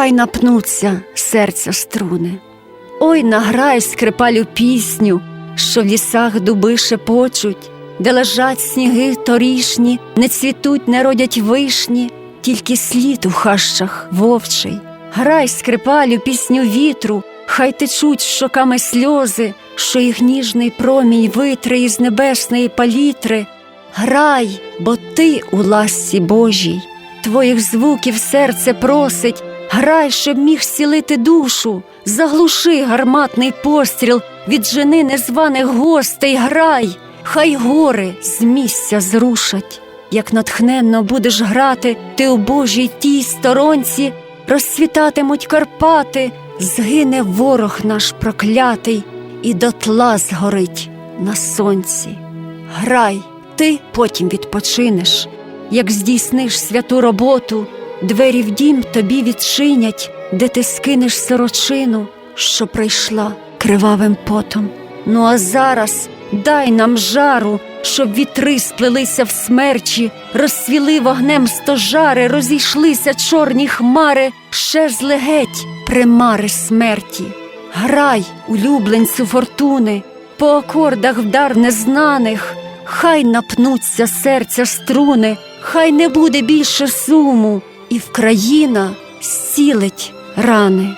хай напнуться серця струни. Ой, награй скрипалю пісню, що в лісах дуби шепочуть, де лежать сніги торішні, не цвітуть, не родять вишні, тільки слід у хащах вовчий. Грай скрипалю пісню вітру, хай течуть щоками сльози, що їх ніжний промінь витре із небесної палітри. Грай, бо ти у ласці Божій, твоїх звуків серце просить, грай, щоб міг зцілити душу, заглуши гарматний постріл від жени незваних гостей, грай, хай гори з місця зрушать. Як натхненно будеш грати, ти у Божій тій сторонці, розцвітатимуть Карпати, згине ворог наш проклятий, і дотла згорить на сонці. Грай, ти потім відпочинеш, як здійсниш святу роботу, двері в дім тобі відчинять, де ти скинеш сорочину, що прийшла кривавим потом. Ну а зараз дай нам жару, щоб вітри сплелися в смерчі, розсвіли вогнем стожари, розійшлися чорні хмари, щезли геть примари смерті. Грай, улюбленцю фортуни, по акордах вдар незнаних, хай напнуться серця струни, хай не буде більше суму, і Вкраїна зцілить рани.